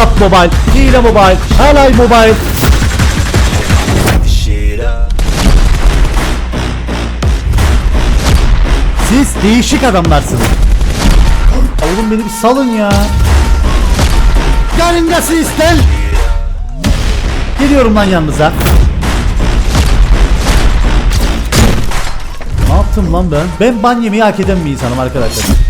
Arap Mobile, Hile Mobile, Halay Mobile. Siz değişik adamlarsınız. Oğlum beni bir salın ya. Yanındasın isten. Geliyorum lan yanınıza. Ne yaptım lan ben? Ben ban yemeyi hak eden bir insanım arkadaşlar.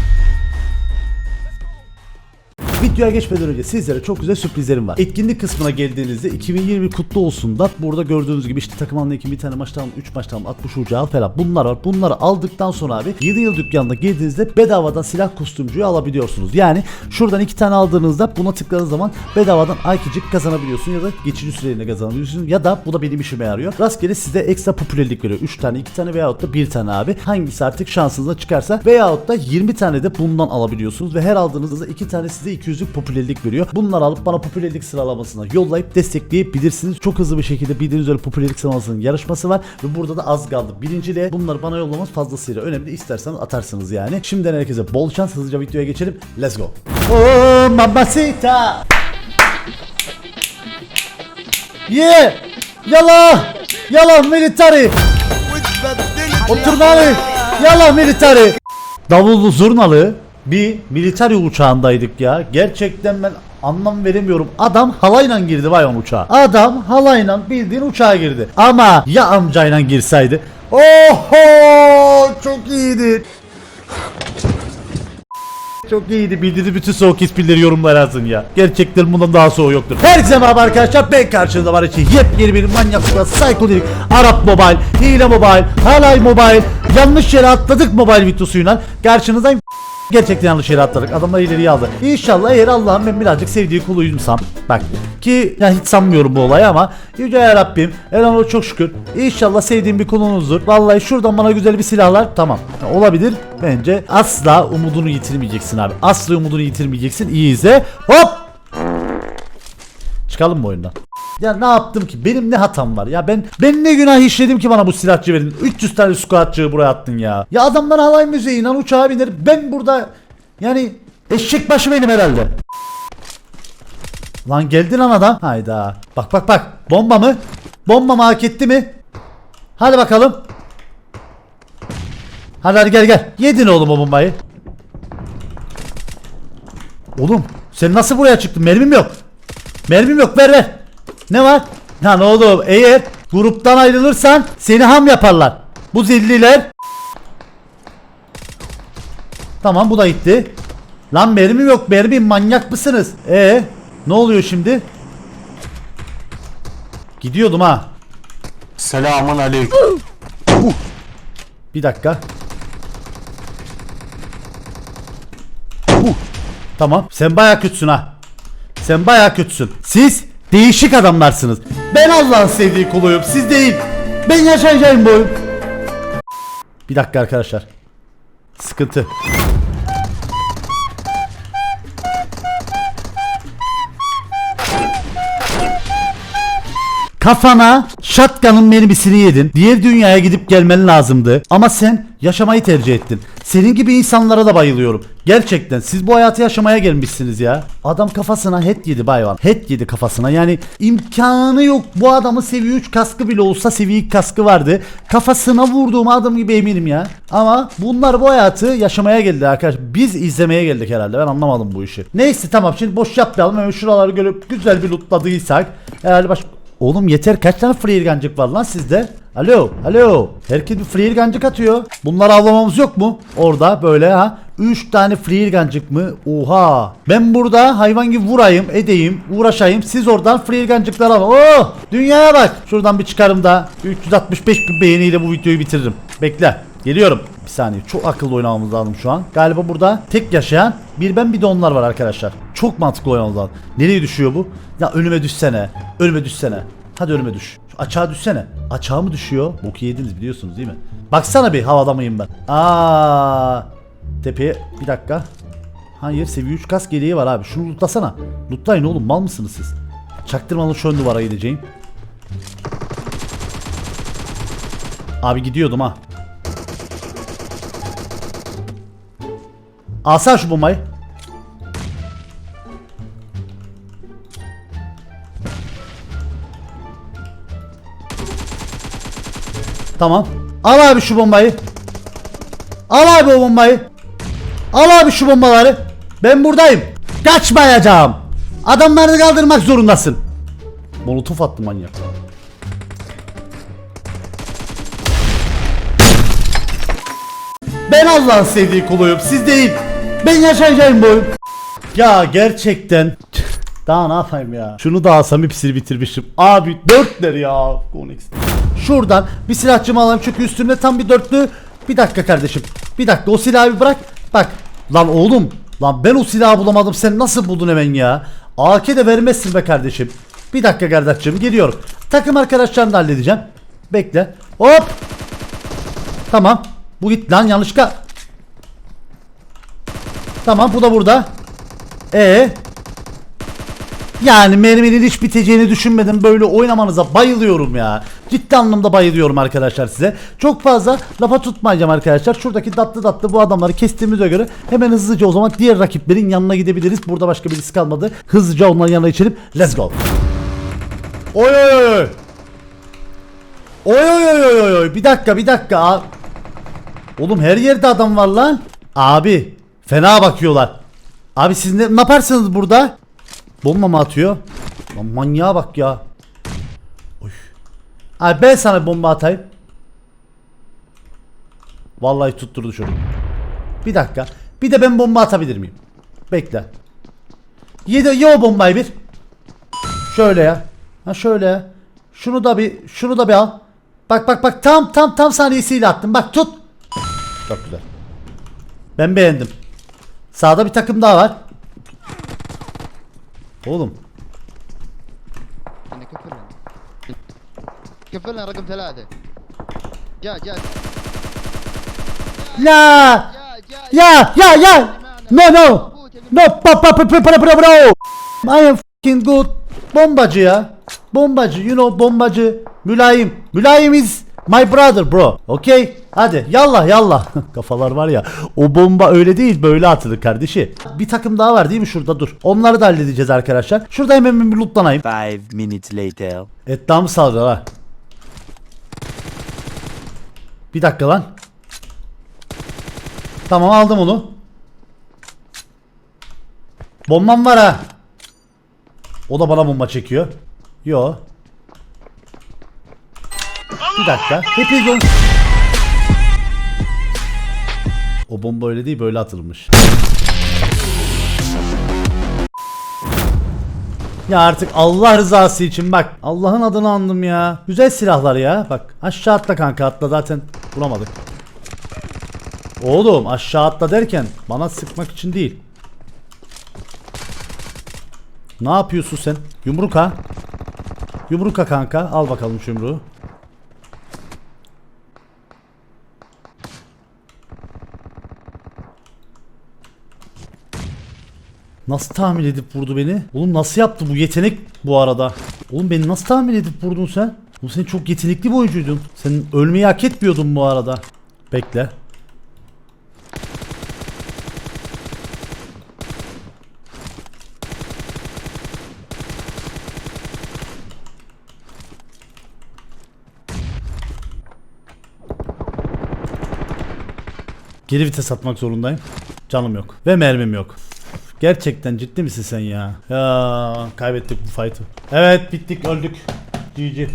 Videoya geçmeden önce sizlere çok güzel sürprizlerim var. Etkinlik kısmına geldiğinizde 2020 kutlu olsun da burada gördüğünüz gibi işte takım halinde bir tane maç tamam 3 maç tamam 60 ucağı falan bunlar var. Bunları aldıktan sonra abi 7 yıl dükkanına girdiğinizde bedavadan silah kostümcüyü alabiliyorsunuz. Yani şuradan 2 tane aldığınızda buna tıkladığınız zaman bedavadan Aykicik kazanabiliyorsun ya da geçici süreliğine kazanabiliyorsun ya da bu da benim işime yarıyor. Rastgele size ekstra popülerlik veriyor. 3 tane 2 tane veyahut da 1 tane abi. Hangisi artık şansınıza çıkarsa veyahut da 20 tane de bundan alabiliyorsunuz ve her aldığınızda 2 tane size 200'lük popülerlik veriyor. Bunları alıp bana popülerlik sıralamasına yollayıp destekleyebilirsiniz. Çok hızlı bir şekilde bildiğiniz üzere popülerlik sıralamasının yarışması var ve burada da az kaldı. Birinciliğe bunları bana yollamanız fazlasıyla önemli. İsterseniz atarsınız yani. Şimdiden herkese bol şans. Hızlıca videoya geçelim. Let's go. Oh mamacita. Yeah. Yala. Yala military. Otur bari. Yala military. Davullu zurnalı bir military uçağındaydık ya. Gerçekten ben anlam veremiyorum. Adam halayla girdi vay on uçağa. Adam halayla bildiğin uçağa girdi. Ama ya amcayla girseydi. Oho çok iyiydi. Çok iyiydi. Bildiğiniz bütün soğuk esprileri yorumlara yazın ya. Gerçekten bundan daha soğuk yoktur. Herkese merhaba arkadaşlar. Ben karşınızda var için yepyeni bir manyaklıkla psikodelik Arap Mobile, Hile Mobile, Halay Mobile, yanlış yere atladık mobile videosuyla karşınızdayım. Gerçekten yanlış yere atladık. Adamlar ileriye aldı. İnşallah eğer Allah'ım ben birazcık sevdiği kuluymsam. Bak ki ya hiç sanmıyorum bu olayı ama Yüce ya Rabbim Elhamdülillah çok şükür. İnşallah sevdiğim bir kulunuzdur. Vallahi şuradan bana güzel bir silahlar tamam. Olabilir. Bence asla umudunu yitirmeyeceksin abi. Asla umudunu yitirmeyeceksin. İyi izle. Hop! Çıkalım mı oyundan? Ya ne yaptım ki? Benim ne hatam var? Ya ben ben ne günah işledim ki bana bu silahçı verdin? 300 tane squatçığı buraya attın ya. Ya adamlar halay müziği inan uçağa biner. Ben burada yani eşek başı benim herhalde. Lan geldi lan adam. Hayda. Bak bak bak. Bomba mı? Bomba mı hak etti mi? Hadi bakalım. Hadi hadi gel gel. Yedin oğlum o bombayı. Oğlum sen nasıl buraya çıktın? Mermim yok. Mermim yok ver ver. Ne var? Lan oğlum eğer gruptan ayrılırsan seni ham yaparlar. Bu zilliler. Tamam bu da gitti. Lan mermim yok mermim manyak mısınız? E ne oluyor şimdi? Gidiyordum ha. Selamun aleyküm. Bir dakika. Tamam. Sen baya kötüsün ha. Sen baya kötüsün. Siz değişik adamlarsınız. Ben Allah'ın sevdiği kuluyum. Siz değil. Ben yaşayacağım bu. Bir dakika arkadaşlar. Sıkıntı. Kafana shotgun'ın mermisini yedin. Diğer dünyaya gidip gelmen lazımdı. Ama sen yaşamayı tercih ettin. Senin gibi insanlara da bayılıyorum. Gerçekten siz bu hayatı yaşamaya gelmişsiniz ya. Adam kafasına head yedi bayvan. Head yedi kafasına. Yani imkanı yok. Bu adamın seviye 3 kaskı bile olsa seviye 2 kaskı vardı. Kafasına vurduğum adam gibi eminim ya. Ama bunlar bu hayatı yaşamaya geldi arkadaşlar. Biz izlemeye geldik herhalde. Ben anlamadım bu işi. Neyse tamam şimdi boş yapmayalım. Hemen şuraları görüp güzel bir lootladıysak. Herhalde baş... Oğlum yeter kaç tane free gancık var lan sizde? Alo, alo. Herkes bir free gancık atıyor. Bunları avlamamız yok mu? Orada böyle ha. 3 tane free gancık mı? Oha. Ben burada hayvan gibi vurayım, edeyim, uğraşayım. Siz oradan free gancıklar alın. Oh! Dünyaya bak. Şuradan bir çıkarım da 365 bin beğeniyle bu videoyu bitiririm. Bekle. Geliyorum. Bir saniye. Çok akıllı oynamamız lazım şu an. Galiba burada tek yaşayan bir ben bir de onlar var arkadaşlar. Çok mantıklı oynamamız lazım. Nereye düşüyor bu? Ya önüme düşsene. Önüme düşsene. Hadi önüme düş. Açığa düşsene. Açığa mı düşüyor? Boku yediniz biliyorsunuz değil mi? Baksana bir havada mıyım ben? Aa, Tepeye bir dakika. Hayır seviye 3 kas geriye var abi. Şunu lootlasana. Lootlayın oğlum mal mısınız siz? Çaktırmalı şu ön duvara gideceğim. Abi gidiyordum ha. Alsana şu bombayı. Tamam. Al abi şu bombayı. Al abi o bombayı. Al abi şu bombaları. Ben buradayım. Kaçmayacağım. Adamları kaldırmak zorundasın. Molotof attı manyak. Ben Allah'ın sevdiği kuluyum. Siz değil. Ben yaşayacağım bu oyun. Ya gerçekten daha ne yapayım ya? Şunu da alsam hepsini bitirmişim. Abi dörtler ya. Konex. Şuradan bir silahçımı alayım çünkü üstümde tam bir dörtlü. Bir dakika kardeşim. Bir dakika o silahı bir bırak. Bak. Lan oğlum. Lan ben o silahı bulamadım. Sen nasıl buldun hemen ya? AK de vermezsin be kardeşim. Bir dakika kardeşim geliyorum. Takım arkadaşlarını da halledeceğim. Bekle. Hop. Tamam. Bu git lan yanlışlıkla. Tamam bu da burada. E yani merminin hiç biteceğini düşünmedim. Böyle oynamanıza bayılıyorum ya. Ciddi anlamda bayılıyorum arkadaşlar size. Çok fazla lafa tutmayacağım arkadaşlar. Şuradaki tatlı tatlı bu adamları kestiğimize göre hemen hızlıca o zaman diğer rakiplerin yanına gidebiliriz. Burada başka birisi kalmadı. Hızlıca onların yanına geçelim. Let's go. Oy oy oy oy. Oy oy oy oy oy. Bir dakika bir dakika. Oğlum her yerde adam var lan. Abi fena bakıyorlar. Abi siz ne, ne yaparsınız burada? Bomba mı atıyor? Lan manyağa bak ya. Oy. Abi ben sana bomba atayım. Vallahi tutturdu şunu. Bir dakika. Bir de ben bomba atabilir miyim? Bekle. Yedi, ye o bombayı bir. Şöyle ya. Ha şöyle ya. Şunu da bir şunu da bir al. Bak bak bak tam tam tam saniyesiyle attım. Bak tut. Çok güzel. Ben beğendim. Sağda bir takım daha var. Oğlum. يعني كفلنا كفلنا رقم ثلاثة جاء جاء La جاء جاء ya ya ya. No no. No pa pa pa pa pa pa bro. I am fucking good. Bombacı ya. Bombacı you know bombacı. Mülayim. Mülayim is my brother bro. Okay? Hadi yallah yallah. Kafalar var ya. O bomba öyle değil böyle atılır kardeşi. Bir takım daha var değil mi şurada dur. Onları da halledeceğiz arkadaşlar. Şurada hemen bir lootlanayım. Five minutes later. Et daha mı saldırı ha? Bir dakika lan. Tamam aldım onu. Bombam var ha. O da bana bomba çekiyor. Yo. Bir dakika. Hepiniz onu... O bomba öyle değil böyle atılmış. Ya artık Allah rızası için bak. Allah'ın adını andım ya. Güzel silahlar ya. Bak aşağı atla kanka atla zaten bulamadık. Oğlum aşağı atla derken bana sıkmak için değil. Ne yapıyorsun sen? Yumruk ha? Yumruk ha kanka. Al bakalım şu yumruğu. Nasıl tahmin edip vurdu beni? Oğlum nasıl yaptı bu yetenek bu arada? Oğlum beni nasıl tahmin edip vurdun sen? Oğlum sen çok yetenekli bir oyuncuydun. Sen ölmeyi hak etmiyordun bu arada. Bekle. Geri vites atmak zorundayım. Canım yok. Ve mermim yok. Gerçekten ciddi misin sen ya? Ya kaybettik bu fight'ı. Evet bittik öldük. GG.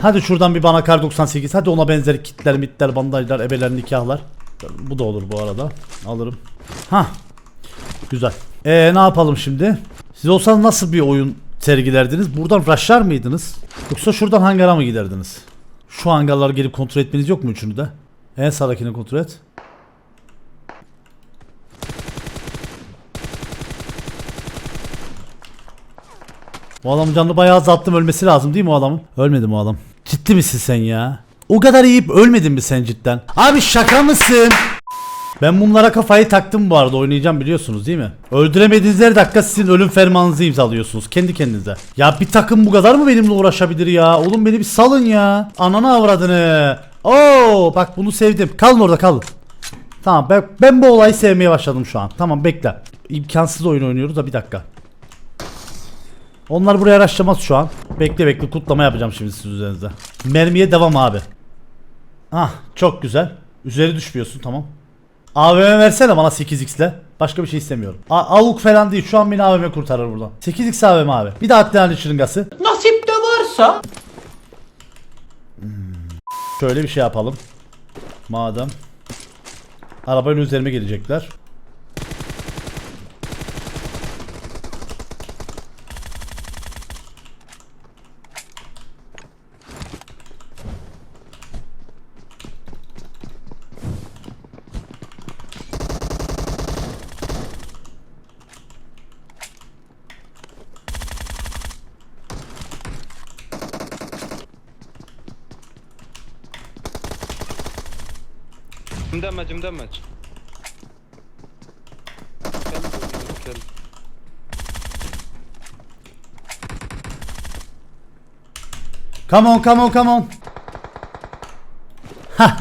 Hadi şuradan bir bana kar 98. Hadi ona benzer kitler, mitler, bandajlar, ebeler, nikahlar. Bu da olur bu arada. Alırım. Ha. Güzel. Ee ne yapalım şimdi? Siz olsanız nasıl bir oyun sergilerdiniz? Buradan rushlar mıydınız? Yoksa şuradan hangara mı giderdiniz? Şu hangarları gelip kontrol etmeniz yok mu üçünü de? En sağdakini kontrol et. Bu adamın canını bayağı azalttım ölmesi lazım değil mi o adamın? Ölmedi mi o adam? Ciddi misin sen ya? O kadar yiyip ölmedin mi sen cidden? Abi şaka mısın? Ben bunlara kafayı taktım bu arada oynayacağım biliyorsunuz değil mi? Öldüremediğiniz her dakika sizin ölüm fermanınızı imzalıyorsunuz kendi kendinize. Ya bir takım bu kadar mı benimle uğraşabilir ya? Oğlum beni bir salın ya. Ananı avradını. Oo bak bunu sevdim. Kalın orada kalın. Tamam ben, ben bu olayı sevmeye başladım şu an. Tamam bekle. İmkansız oyun oynuyoruz da bir dakika. Onlar buraya araştırmaz şu an. Bekle bekle kutlama yapacağım şimdi sizin üzerinizde. Mermiye devam abi. Ah çok güzel. Üzeri düşmüyorsun tamam. AVM versene bana 8x'le. Başka bir şey istemiyorum. A avuk falan değil. Şu an beni AVM kurtarır buradan. 8x AVM abi. Bir de Atlantin şırıngası. Nasip de varsa. Şöyle bir şey yapalım. Madem. Arabayla üzerime gelecekler. مدمج مدمج كلب كلب Come on come on come on. Hah.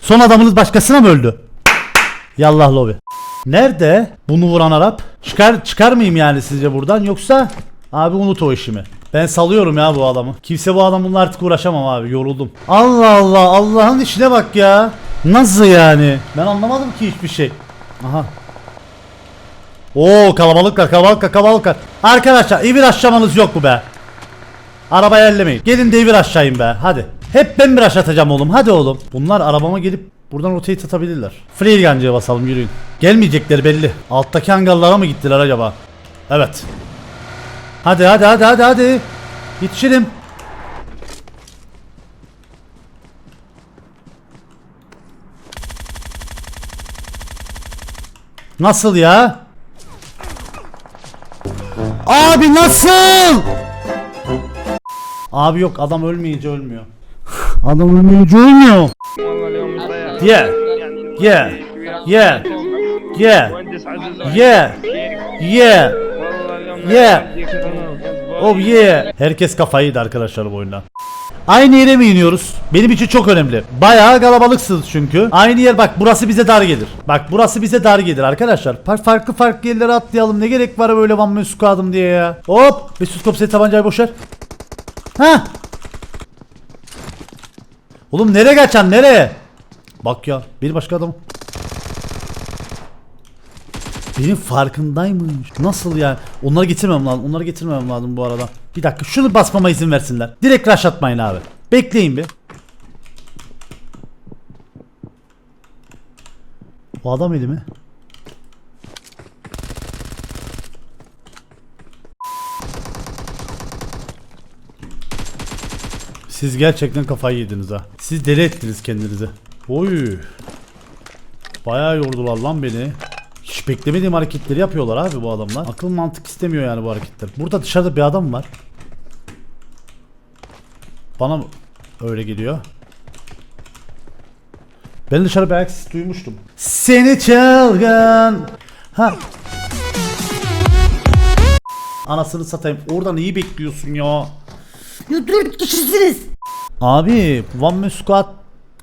Son adamınız başkasına mı öldü? Yallah lobi. Nerede bunu vuran Arap? Çıkar çıkar mıyım yani sizce buradan yoksa abi unut o işimi. Ben salıyorum ya bu adamı. Kimse bu adamla artık uğraşamam abi yoruldum. Allah Allah Allah'ın işine bak ya. Nasıl yani? Ben anlamadım ki hiçbir şey. Aha. Oo kalabalıklar kalabalıklar kalabalıklar. Arkadaşlar evir aşamanız yok mu be? Arabayı ellemeyin. Gelin devir aşağıyım be. Hadi. Hep ben bir aşağı atacağım oğlum. Hadi oğlum. Bunlar arabama gelip buradan rotate atabilirler. Free gancıya basalım yürüyün. Gelmeyecekleri belli. Alttaki hangarlara mı gittiler acaba? Evet. Hadi hadi hadi hadi hadi. Yetişelim. Nasıl ya? Abi nasıl? Abi yok adam ölmeyince ölmüyor. adam ölmeyince ölmüyor. Yeah. Yeah. Yeah. Yeah. Yeah. Yeah. Yeah. Oh yeah. Herkes kafayı yedi arkadaşlar bu oyunda. Aynı yere mi iniyoruz? Benim için çok önemli. Bayağı kalabalıksınız çünkü. Aynı yer bak burası bize dar gelir. Bak burası bize dar gelir arkadaşlar. Fa- farklı farklı yerlere atlayalım. Ne gerek var böyle one man squad'ım diye ya. Hop. Mesut Kopse tabancayı boşver. Ha. Oğlum nereye kaçan nereye? Bak ya bir başka adam. Benim farkındaymış. Nasıl yani? Onları getirmem lazım. Onları getirmem lazım bu arada. Bir dakika şunu basmama izin versinler. Direkt rush atmayın abi. Bekleyin bir. Bu adam eli mi? Siz gerçekten kafayı yediniz ha. Siz deli ettiniz kendinizi. Oy. Bayağı yordular lan beni. Hiç beklemediğim hareketleri yapıyorlar abi bu adamlar. Akıl mantık istemiyor yani bu hareketler. Burada dışarıda bir adam var. Bana mı öyle geliyor? Ben dışarı bir ayak sesi duymuştum. Seni çılgın. Ha. Anasını satayım. Oradan iyi bekliyorsun ya. Ya dört kişisiniz. Abi One Man Squad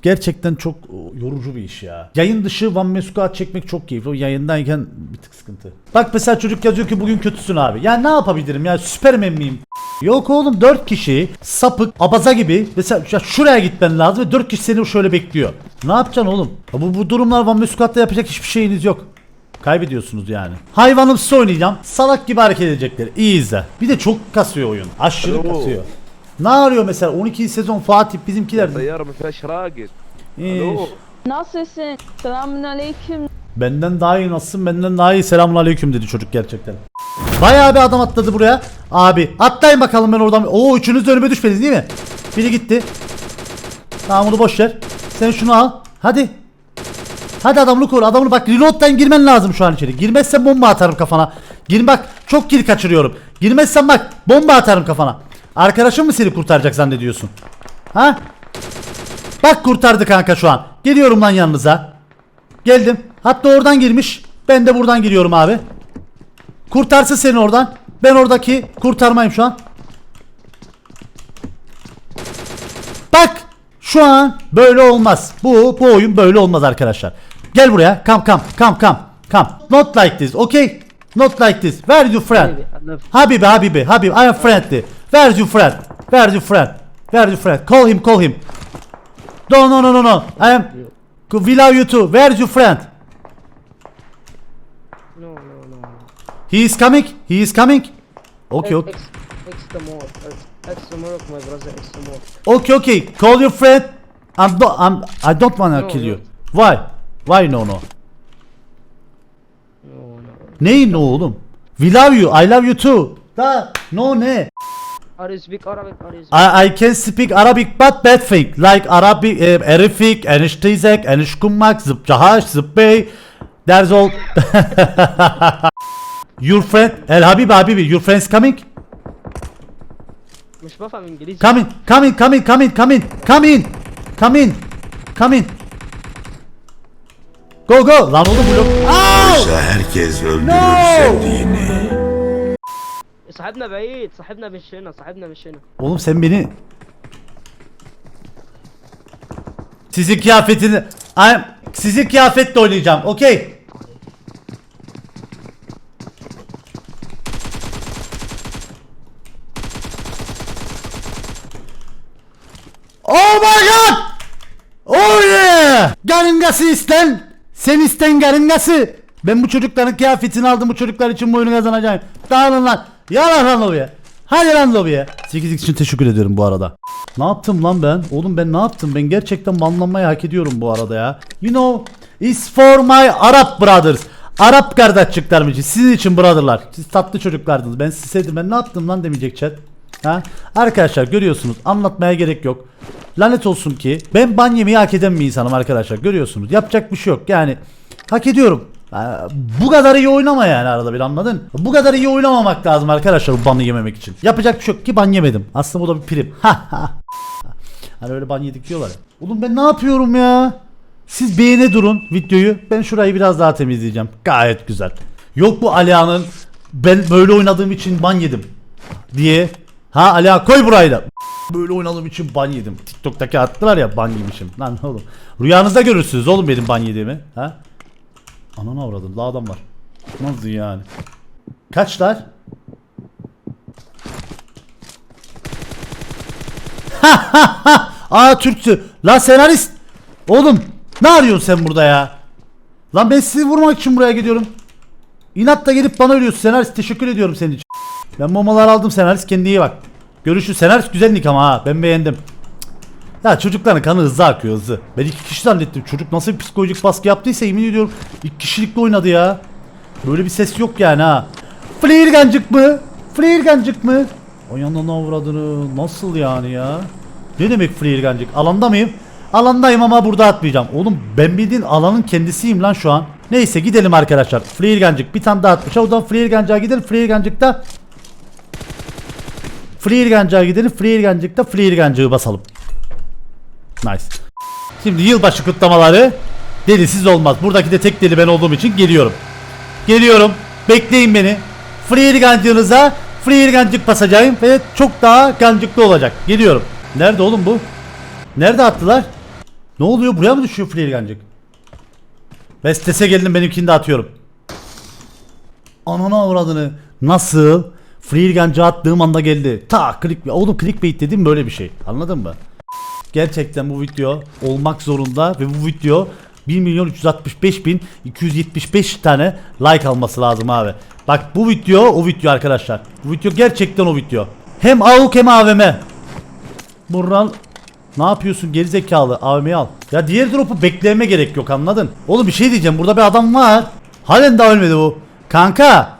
gerçekten çok o, yorucu bir iş ya. Yayın dışı Man Squad çekmek çok keyifli. O yayındayken bir tık sıkıntı. Bak mesela çocuk yazıyor ki bugün kötüsün abi. Ya ne yapabilirim ya süpermen miyim? Yok oğlum 4 kişi sapık abaza gibi mesela ya şuraya gitmen lazım ve 4 kişi seni şöyle bekliyor. Ne yapacaksın oğlum? Ya bu, bu durumlar Van Muscat'ta yapacak hiçbir şeyiniz yok. Kaybediyorsunuz yani. Hayvanımsı oynayacağım. Salak gibi hareket edecekler. İyi izle. Bir de çok kasıyor oyun. Aşırı kasıyor. Ne arıyor mesela 12. sezon Fatih bizimkiler. Sayarım mesela Şragir. Alo. Nasılsın? Selamun aleyküm. Benden daha iyi nasılsın? Benden daha iyi selamun aleyküm dedi çocuk gerçekten. Bayağı bir adam atladı buraya. Abi atlayın bakalım ben oradan. Oo üçünüz de önüme düşmediniz değil mi? Biri gitti. Tamam onu boş ver. Sen şunu al. Hadi. Hadi adamını koru. Adamını bak reload'dan girmen lazım şu an içeri. Girmezsen bomba atarım kafana. Gir bak çok kill kaçırıyorum. Girmezsen bak bomba atarım kafana. Arkadaşın mı seni kurtaracak zannediyorsun? Ha? Bak kurtardı kanka şu an. Geliyorum lan yanınıza. Geldim. Hatta oradan girmiş. Ben de buradan giriyorum abi. Kurtarsın seni oradan. Ben oradaki kurtarmayım şu an. Bak. Şu an böyle olmaz. Bu bu oyun böyle olmaz arkadaşlar. Gel buraya. Kam kam kam kam kam. Not like this. Okay. Not like this. Where is your friend? Habibi, Habibi, Habibi. I am friendly. Where is your friend? Where is your friend? Where is your friend? Call him, call him. No, no, no, no, no. I am. We love you too. Where is your friend? No, no, no. He is coming. He is coming. Okay, okay. More. More, my brother. More. Okay, okay. Call your friend. I'm not. I'm. I don't wanna No, kill you. Why? Why no no? No, no. Neyin no oğlum? We love you. I love you too. Da no ne? Are you speak Arabic? Are you speak I, I can speak Arabic but bad thing like Arabic, uh, Arifik, Eniştizek, Enişkummak, Zıpçahaş, Zıbbey. There's all. your friend, El Habib Habibi, your friend's coming? مش بفهم انجليزي Coming, coming, coming, coming, coming, coming, coming, coming. Go go. Lan oğlum blok. Aa! Oysa herkes öldürür No! sevdiğini. صاحبنا بعيد صاحبنا مش هنا صاحبنا مش هنا Oğlum sen beni Sizin kıyafetini I'm... Sizin kıyafetle oynayacağım. Okey. Oh my god! Oh yeah! Garıngası isten! Sen isten garıngası! Ben bu çocukların kıyafetini aldım bu çocuklar için bu oyunu kazanacağım. Dağılın lan. Yalan lan lobiye. Hadi lan lobiye. 8 için teşekkür ediyorum bu arada. Ne yaptım lan ben? Oğlum ben ne yaptım? Ben gerçekten banlanmayı hak ediyorum bu arada ya. You know, it's for my Arab brothers. Arap kardeşçiklerim için. Sizin için brotherlar. Siz tatlı çocuklardınız. Ben size sevdim. Ben ne yaptım lan demeyecek chat. Ha? Arkadaşlar görüyorsunuz anlatmaya gerek yok. Lanet olsun ki ben ban yemeyi hak eden bir insanım arkadaşlar görüyorsunuz. Yapacak bir şey yok yani hak ediyorum. Bu kadar iyi oynama yani arada bir anladın? Bu kadar iyi oynamamak lazım arkadaşlar bu banı yememek için. Yapacak bir şey yok ki ban yemedim. Aslında bu da bir prim. hani öyle ban yedik diyorlar ya. Oğlum ben ne yapıyorum ya? Siz beğene durun videoyu. Ben şurayı biraz daha temizleyeceğim. Gayet güzel. Yok bu Alia'nın ben böyle oynadığım için ban yedim diye. Ha Ali'a koy burayı da. Böyle oynadığım için ban yedim. TikTok'taki attılar ya ban yemişim. Lan oğlum. Rüyanızda görürsünüz oğlum benim ban yediğimi. Ha? Ananı avradım. Daha adam var. Nasıl yani? Kaçlar? Aa Türkçü. La senarist. Oğlum ne arıyorsun sen burada ya? Lan ben sizi vurmak için buraya gidiyorum. İnatla gelip bana ölüyorsun senarist. Teşekkür ediyorum senin için. Ben mamalar aldım senarist kendine iyi bak. Görüşürüz senarist güzellik ama ha ben beğendim. Ya çocukların kanı hızlı akıyor hızlı. Ben iki kişi zannettim. Çocuk nasıl bir psikolojik baskı yaptıysa yemin ediyorum iki kişilikle oynadı ya. Böyle bir ses yok yani ha. Flirgancık mı? Flirgancık mı? O yandan avradını nasıl yani ya? Ne demek flirgancık? Alanda mıyım? Alandayım ama burada atmayacağım. Oğlum ben bildiğin alanın kendisiyim lan şu an. Neyse gidelim arkadaşlar. Flirgancık bir tane daha atmış. O zaman Flirgancık'a gidelim. Flirgancık'ta Flirgancık'a gidelim. Flirgancık'ta Flirgancık'ı basalım. Nice. Şimdi yılbaşı kutlamaları delisiz olmaz. Buradaki de tek deli ben olduğum için geliyorum. Geliyorum. Bekleyin beni. Free gancığınıza free gancık basacağım ve çok daha gancıklı olacak. Geliyorum. Nerede oğlum bu? Nerede attılar? Ne oluyor? Buraya mı düşüyor free gancık? Vestese geldim benimkini de atıyorum. Ananı avradını. Nasıl? Free gancığı attığım anda geldi. Ta click Oğlum clickbait dediğim böyle bir şey. Anladın mı? Gerçekten bu video olmak zorunda ve bu video 1 milyon 365 bin 275 tane like alması lazım abi. Bak bu video o video arkadaşlar. Bu video gerçekten o video. Hem AUK hem AVM. Buradan ne yapıyorsun gerizekalı AVM'yi al. Ya diğer drop'u bekleme gerek yok anladın? Oğlum bir şey diyeceğim burada bir adam var. Halen daha ölmedi bu. Kanka.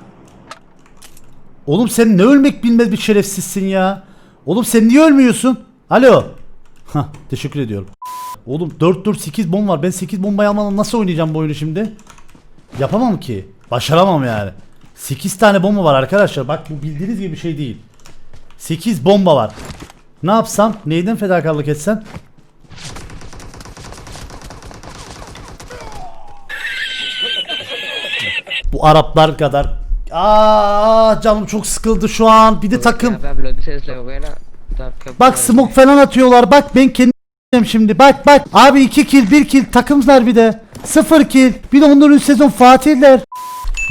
Oğlum sen ne ölmek bilmez bir şerefsizsin ya. Oğlum sen niye ölmüyorsun? Alo. Hah teşekkür ediyorum. Oğlum 4 4 8 bomba var. Ben 8 bombayı almadan nasıl oynayacağım bu oyunu şimdi? Yapamam ki. Başaramam yani. 8 tane bomba var arkadaşlar. Bak bu bildiğiniz gibi bir şey değil. 8 bomba var. Ne yapsam? Neyden fedakarlık etsem? Bu Araplar kadar. Aa canım çok sıkıldı şu an. Bir de takım. Hoguera. Bak smoke falan atıyorlar. Bak ben kendim şimdi. Bak bak. Abi 2 kill 1 kill takımlar bir de. 0 kill. Bir de onların üst sezon Fatihler.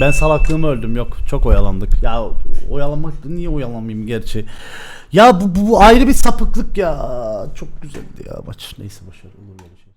Ben salaklığımı öldüm yok. Çok oyalandık. Ya oyalanmak niye oyalanmayayım gerçi. Ya bu, bu, bu ayrı bir sapıklık ya. Çok güzeldi ya maç. Neyse boşver olur.